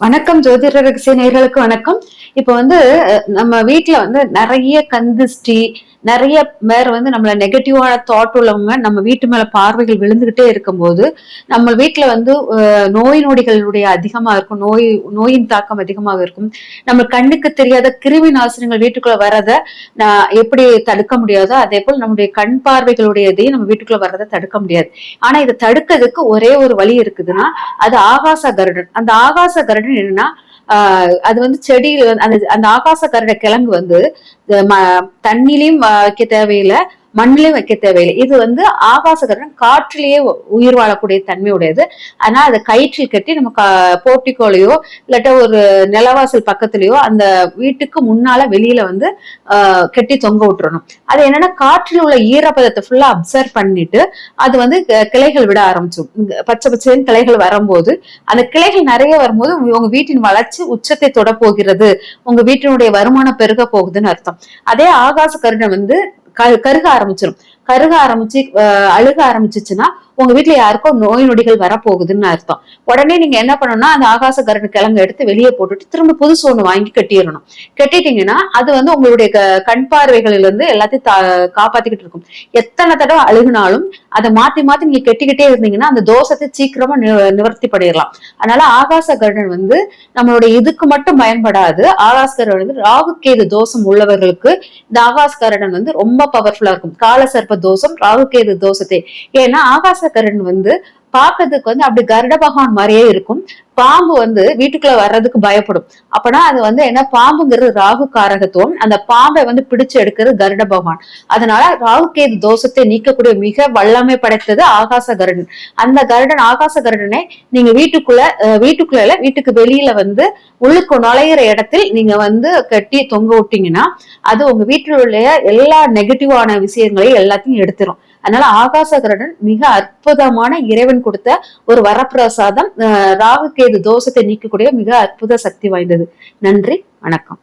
வணக்கம் ஜோதிட ரகசிய நேர்களுக்கு வணக்கம். இப்போ வந்து நம்ம வீட்ல வந்து நிறைய கந்திஷ்டி நிறைய பேர் வந்து நம்மள நெகட்டிவான தாட் உள்ளவங்க நம்ம வீட்டு மேல பார்வைகள் விழுந்துகிட்டே இருக்கும்போது நம்ம வீட்டுல வந்து நோய் நொடிகளுடைய அதிகமா இருக்கும் நோய் நோயின் தாக்கம் அதிகமாக இருக்கும். நம்ம கண்ணுக்கு தெரியாத கிருமி நாசினிகள் வீட்டுக்குள்ள வரத நான் எப்படி தடுக்க முடியாதோ அதே போல் நம்முடைய கண் பார்வைகளுடைய இதையும் நம்ம வீட்டுக்குள்ள வர்றதை தடுக்க முடியாது. ஆனா இதை தடுக்கிறதுக்கு ஒரே ஒரு வழி இருக்குதுன்னா அது ஆகாச கருடன். அந்த ஆகாச கருடன் என்னன்னா அது வந்து செடியில் வந்து அந்த அந்த ஆகாச கருட கிழங்கு வந்து ம- தண்ணிலையும் வைக்க தேவையில்லை. மண்ணிலே வைக்க தேவையில்லை. இது வந்து ஆகாச கருடன் காற்றிலேயே உயிர் வாழக்கூடிய தன்மை உடையது ஆனா அதை கயிற்றில் கட்டி நம்ம க- போர்ட்டிக்கோலையோ இல்லாட்ட ஒரு நிலவாசல் பக்கத்துலயோ அந்த வீட்டுக்கு முன்னால வெளியில வந்து ஆஹ் கட்டி தொங்க விட்டுறணும். அது என்னன்னா காற்றில் உள்ள ஈரப்பதத்தை ஃபுல்லா அப்சர்வ் பண்ணிட்டு அது வந்து க- கிளைகள் விட ஆரம்பிச்சிடும். பச்சை பச்சைன்னு கிளைகள் வரும்போது அந்த கிளைகள் நிறைய வரும்போது உங்க வீட்டின் வளர்ச்சி உச்சத்தை தொட போகிறது உங்க வீட்டினுடைய வருமானம் பெருக போகுதுன்னு அர்த்தம். அதே ஆகாச கருணை வந்து கருக ஆரம்பிச்சிடும் கருக ஆரம்பிச்சு அழுக ஆரம்பிச்சிச்சுன்னா உங்க வீட்டுல யாருக்கோ நோய் நொடிகள் வரப்போகுதுன்னு அர்த்தம். உடனே நீங்க என்ன பண்ணணும்னா அந்த ஆகாச கருணை கிழங்கு எடுத்து வெளியே போட்டுட்டு திரும்ப புதுசு ஒண்ணு வாங்கி கட்டிடணும். கட்டிட்டீங்கன்னா அது வந்து உங்களுடைய க- கண் பார்வைகளில இருந்து எல்லாத்தையும் காப்பாத்திக்கிட்டு இருக்கும். எத்தனை தடவை அழுகுனாலும் அதை மாத்தி மாத்தி நீங்க கெட்டிக்கிட்டே இருந்தீங்கன்னா அந்த தோஷத்தை சீக்கிரமா நி- நிவர்த்தி பண்ணிடலாம். அதனால ஆகாச கருடன் வந்து நம்மளுடைய இதுக்கு மட்டும் பயன்படாது. ஆகாச கருடன் வந்து ராகு கேது தோஷம் உள்ளவர்களுக்கு இந்த ஆகாச கருடன் வந்து ரொம்ப பவர்ஃபுல்லா இருக்கும். கால சர்ப்ப தோஷம் ராகு கேது தோஷத்தை. ஏன்னா ஆகாச கருடன் வந்து பாக்குறதுக்கு வந்து அப்படி கருட பகவான் மாதிரியே இருக்கும். பாம்பு வந்து வீட்டுக்குள்ள வர்றதுக்கு பயப்படும். அப்பனா அது வந்து என்ன பாம்புங்கிறது ராகு காரகத்துவம். அந்த பாம்பை வந்து பிடிச்சு எடுக்கிறது கருட பகவான். அதனால ராகு கேது தோஷத்தை நீக்கக்கூடிய மிக வல்லமை படைத்தது ஆகாச கருடன். அந்த கருடன் ஆகாச கருடனை நீங்க வீட்டுக்குள்ள வீட்டுக்குள்ள வீட்டுக்கு வெளியில வந்து உள்ளுக்கு நுழையிற இடத்தில் நீங்க வந்து கட்டி தொங்க விட்டீங்கன்னா அது உங்க வீட்டில் உள்ள எல்லா நெகட்டிவான விஷயங்களையும் எல்லாத்தையும் எடுத்துரும். அதனால ஆகாசகரடன் மிக அற்புதமான இறைவன் கொடுத்த ஒரு வரப்பிரசாதம் அஹ், ராகு கேது தோஷத்தை நீக்கக்கூடிய மிக அற்புத சக்தி வாய்ந்தது. நன்றி வணக்கம்.